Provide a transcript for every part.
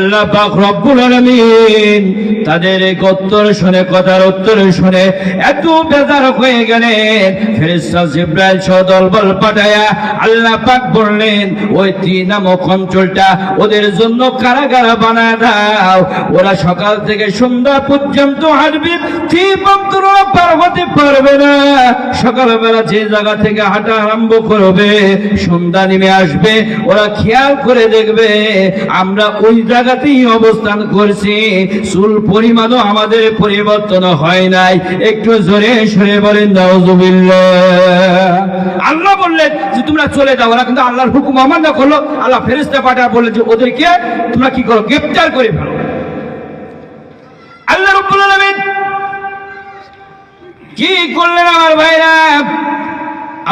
আল্লাহ পাক রব্বুল আলামিন তাদের এই উত্তর শুনে, কথার উত্তর শুনে এত বেজার হয়ে গেলেন। ফেরেশতা জিব্রাইল সহ দলবল পাঠায়া আল্লাহ পাক বললেন, ওই তিন নামক অঞ্চলটা ওদের জন্য কারাগারা বানায় দাও। ওরা সকাল থেকে সন্ধ্যা পর্যন্ত হাঁটবে তীব্র পার হতে পারবে না। সকালবেলা যে জায়গা থেকে হাঁটা আরম্ভ করবে, সন্ধ্যা নেমে আসবে, ওরা খেয়াল করে দেখবে, আমরা ওই জায়গাতেই অবস্থান করছি। চুল পরিমাণও আমাদের পরিবর্তন হয় নাই। একটু জোরে সরে বলেন আল্লাহ বললেন যে, তোমরা চলে যাও। ওরা কিন্তু আল্লাহর হুকুম অমান্য করল। আল্লাহ ফেরেস্তা পাঠা বললেন যে, ওদেরকে তোমরা কি করো? গ্রেপ্তার করে ফেলো। আল্লাহ রব্বুল কি করলেন আমার ভাইরা?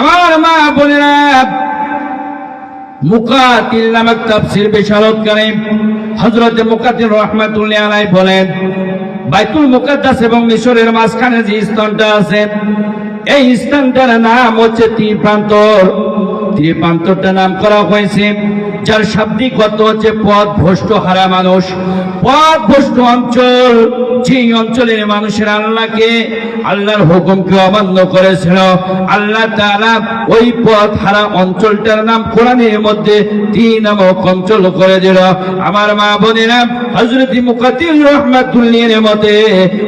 আমার মা বোনেরা মুকাতিল নামক তাফসীর বিশারদ করেন হযরত মুকাতিল রাহমাতুল্লাহ আলাইহি বলেন, বাইতুল মুকাদ্দাস এবং মিশরের মাঝখানে যে স্থানটা আছে, এই স্থানটার নাম হচ্ছে ত্রিপ্রান্তর। ত্রিপ্রান্তরটা নাম করা হয়েছে, যার শাব্দিক অর্থ হচ্ছে পথ ভ্রষ্ট হারা মানুষ পথ ভ্রষ্ট অঞ্চল। যে অঞ্চলের মানুষের আল্লাহকে, আল্লাহর হুকুমকে অমান্য করেছিল, আল্লাহ তাআলা ওই পথ হারা অঞ্চলটার নাম কোরআনের মধ্যে তিন নামক অঞ্চল করে দিল। আমার মা বোনেরা, হযরত মুকাতিল রহমাতুল্লাহের মতে,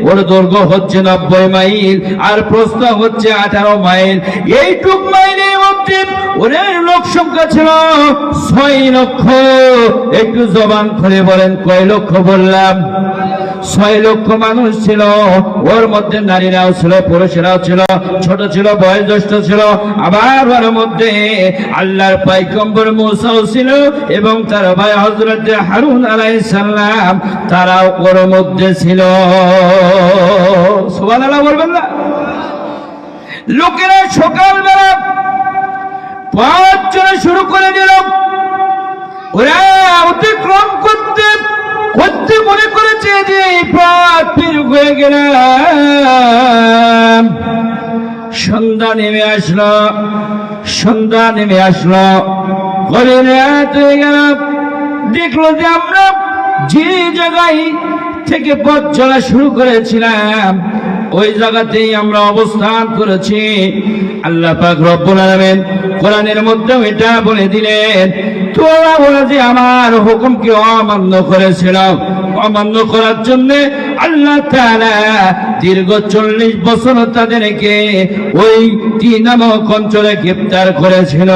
ওর দৈর্ঘ্য হচ্ছে নব্বই মাইল আর প্রস্থ হচ্ছে আঠারো মাইল। এইটুক মাইলের মধ্যে ওদের লোক সংখ্যা ছিল ছয় লক্ষ। একটু জবান খুলে বলেন, কয় লক্ষ বললাম? ছয় লক্ষ মানুষ ছিল। ওর মধ্যে নারীরাও ছিল, পুরুষেরাও ছিল, ছোট ছিল, বয়োজ্যেষ্ঠ ছিল। আবার ওর মধ্যে আল্লাহর পাইকম্বর মুসাও ছিল এবং তার ভাই হজরত হারুন আলাইহিস সালাম, তারাও ওর মধ্যে ছিল। সুবহানাল্লাহ বলবেন না? লোকেরা সকালবেলা পথ চলা শুরু করে দিল। ওরা অতিক্রম করতে মনে করেছে যে এই পথ পের হয়ে গেলাম। সন্ধ্যা নেমে আসলো, সন্ধ্যা নেমে আসলো। করে রাত হয়ে গেল। দেখল যে আমরা যে জায়গায় থেকে পথ চলা শুরু করেছিলাম, ওই জায়গাতেই আমরা অবস্থান করেছি। আল্লাহ পাক রব্বুল আলামিন কোরআনের মধ্যে এটা বলে দিলেন তোরা আমার হুকুমকে অমান্য করেছিল অমান্য করার জন্য আল্লাহ তাআলা দীর্ঘ চল্লিশ বছর তাদেরকে ওই তিন অঞ্চলে গ্রেপ্তার করেছিল।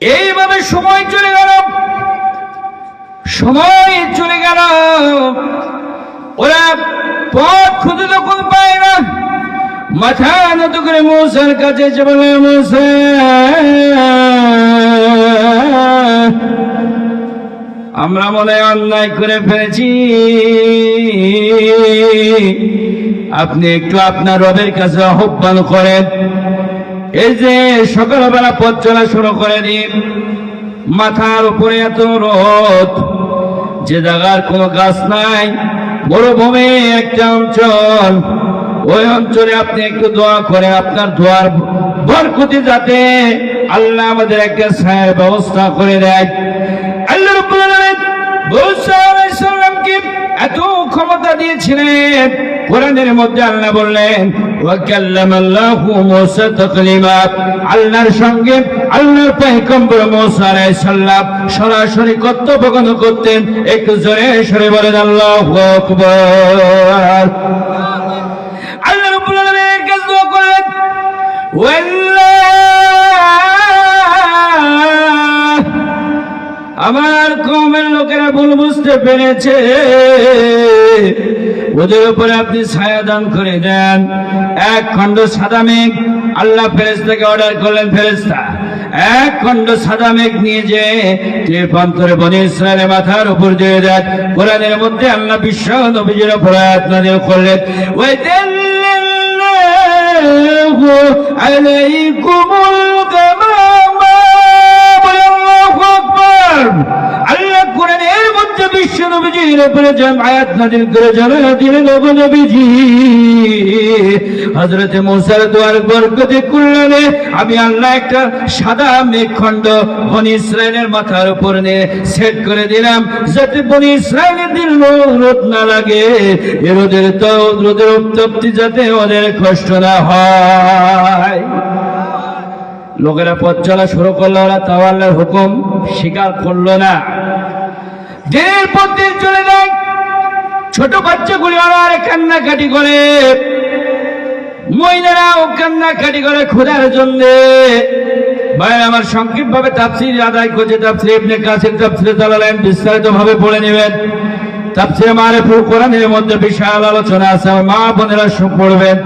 এইভাবে সময় চলে গেল। সময় চলে গেল। ওরা পথ খুঁজে তখন পায় না। মাথা নত করে মৌসার কাছে আমরা মনে অন্যায় করে ফেলেছি। আপনি একটু আপনার রবের কাছে আহ্বান করেন। এই যে সকালবেলা পথ চলা শুরু করে দিন। মাথার উপরে এত রোদ, যে জায়গার কোনো গাছ নাই মরুভূমি একটা অঞ্চল। ওই অঞ্চলে আপনি একটু দোয়া করে আপনার দোয়ার বরকতি যাতে আল্লাহ আমাদের একটা ছায়ের ব্যবস্থা করে দেয়। আল্লাহ রাব্বুল আলামিন এত ক্ষমতা দিয়েছিলেন। কোরআনের মধ্যে আল্লাহ বললেন আল্লাহর সঙ্গে আল্লাহর পয়গম্বর মুসা আলাইহিস সালাম সরাসরি কথোপকথন করতেন। একটু জোরে সরে বলেন, আল্লাহু আকবার আল্লাহ রাব্বুল আলামিন কাছে দোয়া করলেন ওয়াল্লাহ আমার কমের লোকেরা ভুল বুঝতে পেরেছে। ওদের উপরে আপনি ছায়া দান করে দেন। এক খণ্ড সাদা মেঘ আল্লাহ ফেরেস্তাকে অর্ডার করলেন ফেরেস্তা এক খণ্ড সাদা মেঘ নিয়ে যে তীরপন্তরে বনি ইসরায়েলের মাথার উপর দিয়ে দেন। কোরআনের মধ্যে আল্লাহ বিশ্ব নবীজির নাযিল করলেন। ওয়াইদাল্লাহু গামামা আল্লাহু নবীজির উপরে আয়াত নাযিল করে জানা দিলেন নবীজি। হযরতে মুসার দোয়ার বরকতে কুল্লানে আমি আল্লাহ একটা সাদা মেঘখণ্ড বনি ইসরায়েলের মাথার উপর নিয়ে সেট করে দিলাম, যাতে বনি ইসরায়েলের রোদ না লাগে। তো, রোদের উত্তপ্তি যাতে ওদের কষ্ট না হয়। লোকেরা পথ চলা শুরু করল, ওরা তাও হুকুম স্বীকার করল না। দিনের পর দিন চলে যায়। ছোট বাচ্চাগুলি আবার কান্নাকাটি করে। মহিলারাও কান্নাকাটি করে খোদার জন্য। ভাই আমার সংক্ষিপ্ত ভাবে তাফসির আদায় করছে। তাফসির ইবনে কাসির তাফসিরে চালালেন বিস্তারিত ভাবে পড়ে নেবেন। তাফসিরে মারেফুল কোরআনের মধ্যে বিশাল আলোচনা আছে। আমার মা বোনেরা পড়বেন